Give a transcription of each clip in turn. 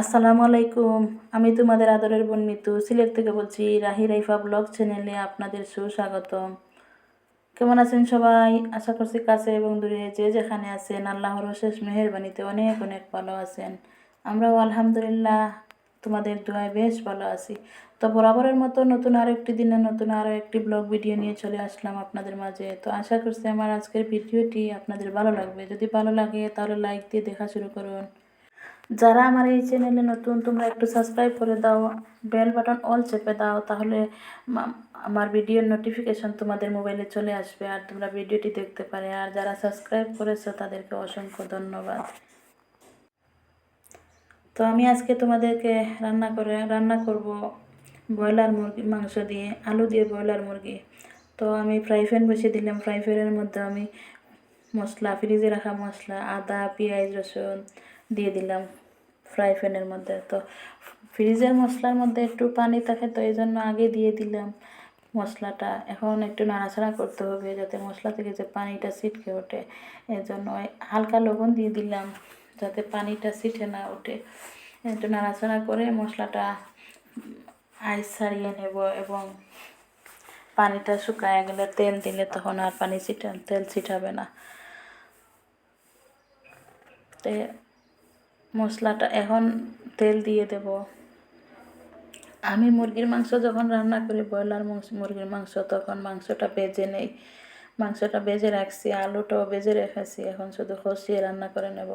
আসসালামু আলাইকুম। আমি তোমাদের আদরের বোন মিতু, সিলেট থেকে বলছি রাহি রাইফা ব্লগ চ্যানেলে আপনাদের সুস্বাগতম। কেমন আছেন সবাই? আশা করছি কাছে এবং দূরে যে যেখানে আছেন, আল্লাহর শেষ মেহেরবানিতে অনেক অনেক ভালো আছেন। আমরাও আলহামদুলিল্লাহ তোমাদের দোয়ায় বেশ ভালো আছি। তো বরাবরের মতো নতুন আরও একটি দিনে নতুন আরও একটি ব্লগ ভিডিও নিয়ে চলে আসলাম আপনাদের মাঝে। তো আশা করছি আমার আজকের ভিডিওটি আপনাদের ভালো লাগবে। যদি ভালো লাগে তাহলে লাইক দিয়ে দেখা শুরু করুন। যারা আমার এই চ্যানেলে নতুন, তোমরা একটু সাবস্ক্রাইব করে দাও বেল বাটন অল চেপে দাও, তাহলে আমার ভিডিওর নোটিফিকেশন তোমাদের মোবাইলে চলে আসবে, আর তোমরা ভিডিওটি দেখতে পারে। আর যারা সাবস্ক্রাইব করেছ, তাদেরকে অসংখ্য ধন্যবাদ। তো আমি আজকে তোমাদেরকে রান্না করে, রান্না করব ব্রয়লার মুরগি, মাংস দিয়ে, আলু দিয়ে ব্রয়লার মুরগি। তো আমি ফ্রাই প্যান বসিয়ে দিলাম ফ্রাই প্যানের মধ্যে আমি মশলা ফ্রিজে রাখা মশলা, আদা, পেঁয়াজ, রসুন দিয়ে দিলাম ফ্রাই প্যানের মধ্যে। তো ফ্রিজের মশলার মধ্যে একটু পানি থাকে, তো এই জন্য আগে দিয়ে দিলাম মশলাটা। এখন একটু নাড়াচাড়া করতে হবে যাতে মশলা থেকে যে পানিটা ছিটকে ওঠে। এই জন্য হালকা লবণ দিয়ে দিলাম যাতে পানিটা ছিটে না ওঠে। একটু নাড়াচাড়া করে মশলাটা আইস ছাড়িয়ে নেব এবং পানিটা শুকায় গেলে তেল দিলে তখন আর পানি ছিটা, তেল ছিটাবে না। তে মশলাটা এখন তেল দিয়ে দেব। আমি মুরগির মাংস যখন রান্না করি, ব্রয়লার মাংস, মুরগির মাংস, তখন মাংসটা ভেজে নেই। মাংসটা ভেজে রাখছি, আলুটাও ভেজে রেখেছি, এখন শুধু কষিয়ে রান্না করে নেব।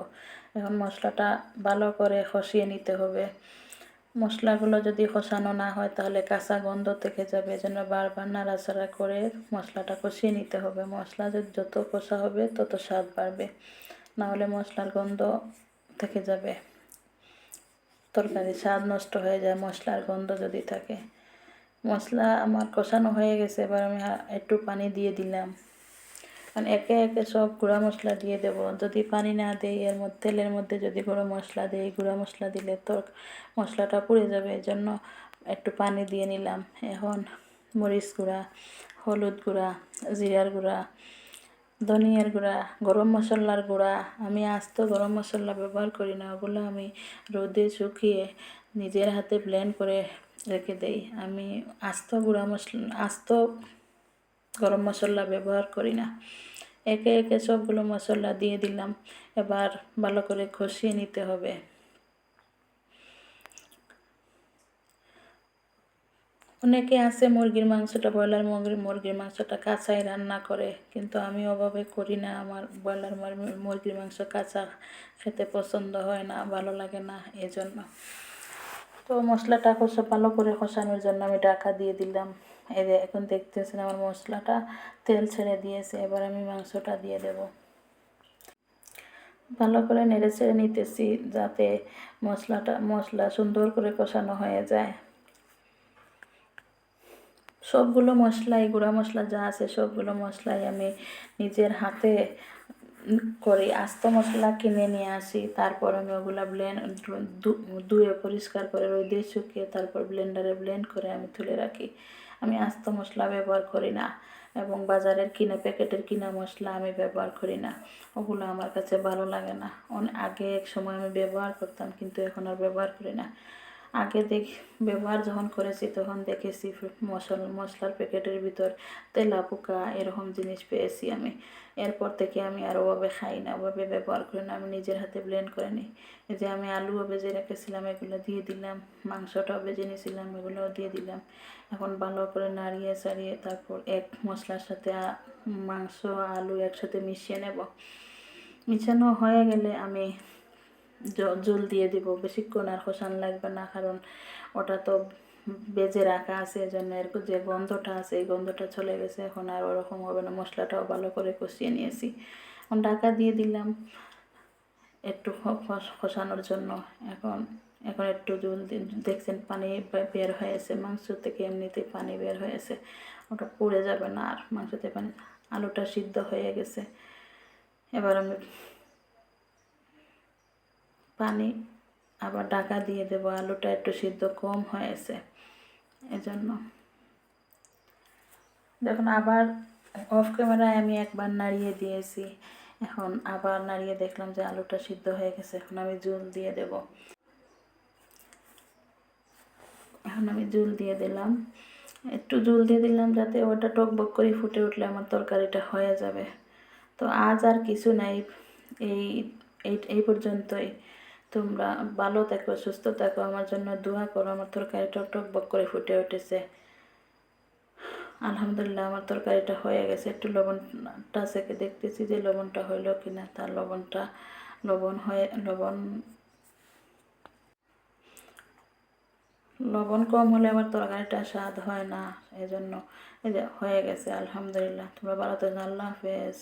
এখন মশলাটা ভালো করে কষিয়ে নিতে হবে। মশলাগুলো যদি কষানো না হয়, তাহলে কাঁচা গন্ধ থেকে যাবে। এজন্য বারবার নাড়াচাড়া করে মশলাটা কষিয়ে নিতে হবে। মশলা যত কষা হবে, তত স্বাদ বাড়বে। না হলে মশলার গন্ধ থেকে যাবে। তরকারি স্বাদ নষ্ট হয়ে যায়, মশলার গন্ধ যদি থাকে। মশলা আমার কষানো হয়ে গেছে, এবার আমি একটু পানি দিয়ে দিলাম। কারণ একে একে সব গুঁড়া মশলা দিয়ে দেব। যদি পানি না দেই, এর মধ্যে, তেলের মধ্যে যদি গুঁড়ো মশলা দেই, গুঁড়া মশলা দিলে তো মশলাটা পুড়ে যাবে। এই জন্য একটু পানি দিয়ে নিলাম। এখন মরিচ গুঁড়া, হলুদ গুঁড়া, জিরার গুঁড়া ধনিয়ার গুঁড়া, গরম মশলার গুঁড়া। আমি আস্ত গরম মশলা ব্যবহার করি না, ওগুলো আমি রোদে শুকিয়ে নিজের হাতে ব্লেন্ড করে রেখে দেই। আমি আস্ত গুঁড়া মশলা, আস্ত গরম মশলা ব্যবহার করি না। একে একে সবগুলো মশলা দিয়ে দিলাম। এবার ভালো করে কষিয়ে নিতে হবে। অনেকে আছে মুরগির মাংসটা, ব্রয়লার মুরগির মুরগির মাংসটা কাঁচাই রান্না করে, কিন্তু আমি ওভাবে করি না। আমার ব্রয়লার মুরগির মাংস কাঁচা খেতে পছন্দ হয় না, ভালো লাগে না এজন্য। তো মশলাটা কষা ভালো করে কষানোর জন্য আমি ঢাকা দিয়ে দিলাম। এই এখন দেখতেছেন আমার মশলাটা, তেল ছেড়ে দিয়েছে, এবার আমি মাংসটা দিয়ে দেব। ভালো করে নেড়ে ছেড়ে নিতেছি যাতে মশলাটা মশলা সুন্দর করে কষানো হয়ে যায়। সবগুলো মশলাই, গুঁড়া মশলা যা আছে সবগুলো মশলাই আমি নিজের হাতে করি। আস্ত মশলা কিনে নিয়ে আসি, তারপর আমি ওগুলা ব্লেন্ড ধুয়ে পরিষ্কার করে রোদে শুকিয়ে তারপর ব্লেন্ডারে ব্লেন্ড করে আমি তুলে রাখি। আমি আস্ত মশলা ব্যবহার করি না এবং বাজারের কিনা প্যাকেটের কিনা মশলা আমি ব্যবহার করি না। ওগুলো আমার কাছে ভালো লাগে না। অনেক আগে এক সময় আমি ব্যবহার করতাম কিন্তু এখন আর ব্যবহার করি না। আগে দেখ, ব্যবহার যখন করেছি তখন দেখেছি মশলা মশলার প্যাকেটের ভিতর তেলা পোকা এরকম জিনিস পেয়েছি আমি। এরপর থেকে আমি আর ওভাবে খাই না, ওভাবে ব্যবহার করি না। আমি নিজের হাতে ব্লেন্ড করে নিই। যে আমি আলুও ভেজে রেখেছিলাম, এগুলো দিয়ে দিলাম। মাংসটাও ভেজে নিয়েছিলাম, এগুলোও দিয়ে দিলাম। এখন ভালো করে নাড়িয়ে চাড়িয়ে তারপর এক মশলার সাথে মাংস, আলু একসাথে মিশিয়ে নেব। মিশানো হয়ে গেলে আমি জল দিয়ে দিব, বেশিক্ষণ আর কষান লাগবে না, কারণ ওটা তো বেজে রাখা আছে, এজন্য এর যে গন্ধটা আছে, এই গন্ধটা চলে গেছে, এখন আর ওরকম হবে না। মশলাটাও ভালো করে কষিয়ে নিয়েছি। এখন ঢাকা দিয়ে দিলাম একটু খ- খস- কষানোর জন্য। এখন এখন একটু দেখছেন পানি বের হয়েছে মাংস থেকে এমনিতেই পানি বের হয়েছে? ওটা পুড়ে যাবে না আর, মাংসতে পানি আলুটা সিদ্ধ হয়ে গেছে। এবার আমি পানি আবার ঢাকা দিয়ে দেবো। আলুটা একটু সিদ্ধ কম হয়েছে। এজন্য। দেখুন, আবার অফ ক্যামেরায় আমি একবার নাড়িয়ে দিয়েছি। এখন আবার নাড়িয়ে দেখলাম যে আলুটা সিদ্ধ হয়ে গেছে। এখন আমি জল দিয়ে দেব। এখন আমি জুল দিয়ে দিলাম। একটু জুল দিয়ে দিলাম যাতে ওটা টকবক করে ফুটে উঠলে আমার তরকারিটা হয়ে যাবে। তো আজ আর কিছু নাই। এই এই এই পর্যন্তই। তোমরা ভালো থাকো, সুস্থ থাকো, আমার জন্য দোয়া করো, আমার তরকারি টক টক বক করে ফুটে উঠেছে। আলহামদুলিল্লাহ, আমার তরকারিটা হয়ে গেছে। একটু লবণটা সেকে দেখতেছি যে লবণটা হইল কিনা, তার লবণটা লবণ হয়ে, লবণ লবণ কম হলে আমার তরকারিটা স্বাদ হয় না এই জন্য হয়ে গেছে, আলহামদুলিল্লাহ। তোমরা ভালো থাকো, আল্লাহ হাফেজ।